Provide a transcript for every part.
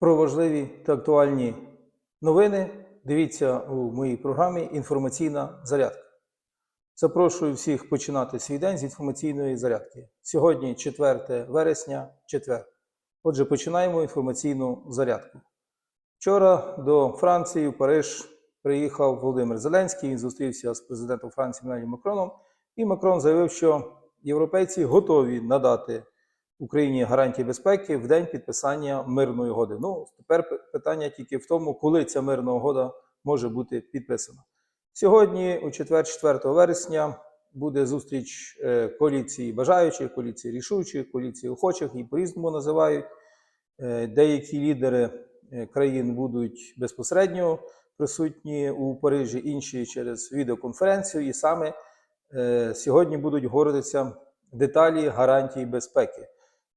Про важливі та актуальні новини дивіться у моїй програмі Інформаційна зарядка. Запрошую всіх починати свій день з інформаційної зарядки. Сьогодні 4 вересня, четвер. Отже, починаємо інформаційну зарядку. Вчора до Франції, в Париж, приїхав Володимир Зеленський. Він зустрівся з президентом Франції Еммануелем Макроном. І Макрон заявив, що європейці готові надати Україні гарантії безпеки в день підписання мирної угоди. Ну, тепер питання тільки в тому, коли ця мирна угода може бути підписана. Сьогодні, у четвер, 4 вересня, буде зустріч е, коаліції бажаючих, коаліції рішучих, коаліції охочих, і по-різному називають. Е, Деякі лідери е, країн будуть безпосередньо присутні у Парижі, інші через відеоконференцію. І саме сьогодні будуть говоритися деталі гарантій безпеки.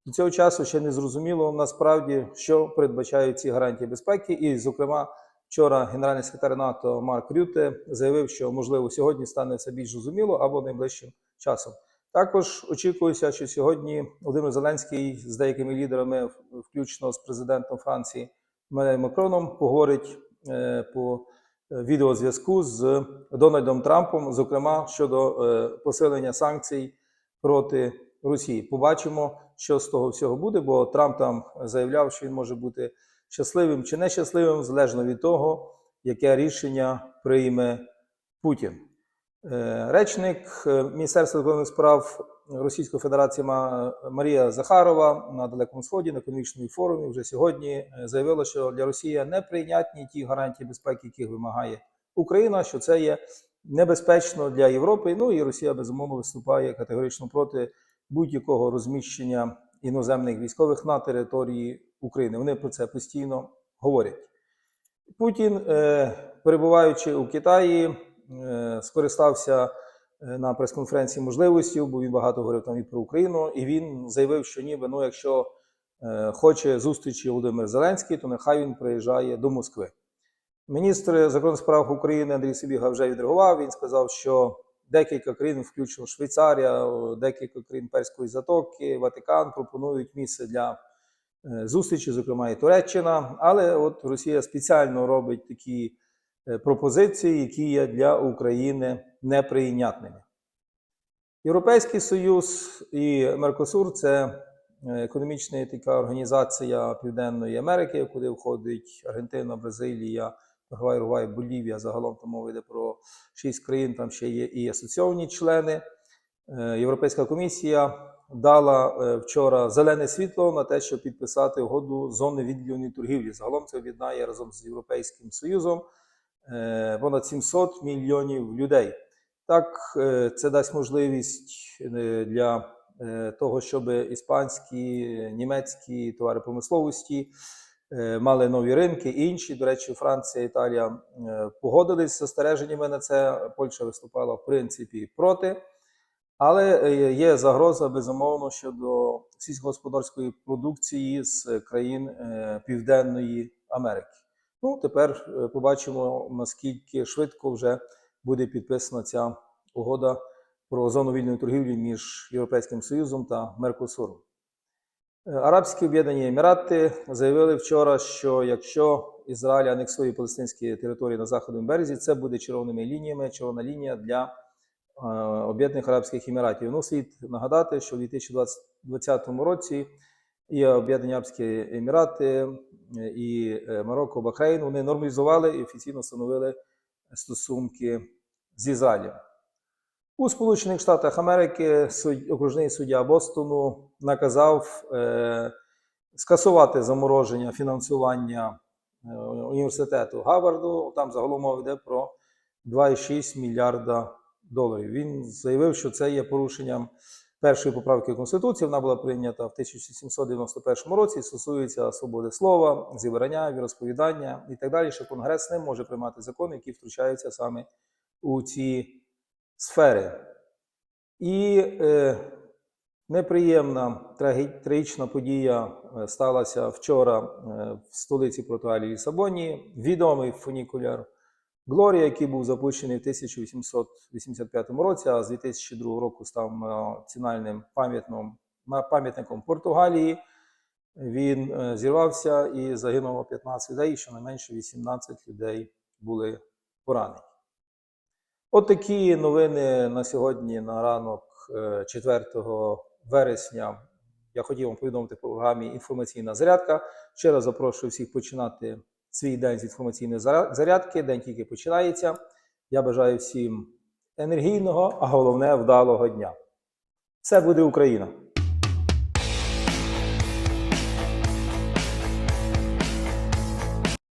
До цього часу ще не зрозуміло насправді, що передбачають ці гарантії безпеки. І, зокрема, вчора генеральний секретар НАТО Марк Рюте заявив, що можливо сьогодні стане все більш зрозуміло або найближчим часом. Також очікується, що сьогодні Володимир Зеленський з деякими лідерами, включно з президентом Франції Еммануелем Макроном, поговорить е, по е, відеозв'язку з Дональдом Трампом, зокрема щодо е, посилення санкцій проти Росії. Побачимо, що з того всього буде, бо Трамп там заявляв, що він може бути щасливим чи нещасливим, залежно від того, яке рішення прийме Путін. Е, Речник е, Міністерства закордонних справ Російської Федерації Марія Захарова на Далекому Сході на економічному форумі вже сьогодні е, заявила, що для Росії неприйнятні ті гарантії безпеки, яких вимагає Україна, що це є небезпечно для Європи. Ну і Росія безумовно виступає категорично проти будь-якого розміщення іноземних військових на території України. Вони про це постійно говорять. Путін, е, перебуваючи у Китаї, е, скористався е, на прес-конференції можливістю, бо він багато говорив там і про Україну, і він заявив, що ніби ну, якщо хоче зустрічі Володимир Зеленський, то нехай він приїжджає до Москви. Міністр закордонних справ України Андрій Сибіга вже відреагував. Він сказав, що декілька країн, включно Швейцарія, декілька країн Перської затоки, Ватикан пропонують місце для е, зустрічі, зокрема і Туреччина. Але от Росія спеціально робить такі е, пропозиції, які є для України неприйнятними. Європейський Союз і Меркосур це е, економічна така організація Південної Америки, куди входить Аргентина, Бразилія, Парагвай, Уругвай, Болівія. Загалом там мова йде про шість країн, там ще є і асоційовані члени. Е, Європейська комісія дала е, вчора зелене світло на те, щоб підписати угоду зони відділеної торгівлі. Загалом це об'єднає разом з Європейським Союзом е, понад 700 мільйонів людей. Так, це дасть можливість для того, щоб іспанські, німецькі товари промисловості мали нові ринки. Інші, до речі, Франція, Італія е, погодились з застереженнями на це. Польща виступала в принципі проти. Але е, є загроза безумовно щодо сільськогосподарської продукції з країн е, Південної Америки. Ну, тепер е, побачимо, наскільки швидко вже буде підписана ця угода про зону вільної торгівлі між Європейським Союзом та Меркосуром. Е, Арабські Об'єднані Емірати заявили вчора, що якщо Ізраїль анексує палестинські території на заходному березі, це буде червоними лініями, червона лінія для е, Об'єднаних Арабських Еміратів. Ну, слід нагадати, що в 2020 році і Об'єднані Арабські Емірати, е, і Марокко, Бахрейн вони нормалізували і офіційно встановили стосунки з Ізраїлем. У Сполучених Штатах Америки окружний суддя Бостону наказав е, скасувати замороження фінансування е, університету Гарварду. Там загалом мова йде про 2,6 мільярда доларів. Він заявив, що це є порушенням першої поправки Конституції. Вона була прийнята в 1791 році. Стосується свободи слова, зібрання, віросповідання і так далі. Що Конгрес не може приймати закони, які втручаються саме у ці сфери. І е, неприємна трагі- трагічна подія е, сталася вчора е, в столиці Португалії Лісабоні. Відомий фунікуляр Глорія, який був запущений в 1885 році, а з 2002 року став національним пам'ятником Португалії. він е, зірвався і загинуло 15 людей, і щонайменше 18 людей були поранені. От новини на сьогодні, на ранок е, 4 вересня. Я хотів вам повідомити по програмі інформаційна зарядка. Ще раз запрошую всіх починати свій день з інформаційної зарядки. День тільки починається. Я бажаю всім енергійного, а головне вдалого дня. Все буде Україна!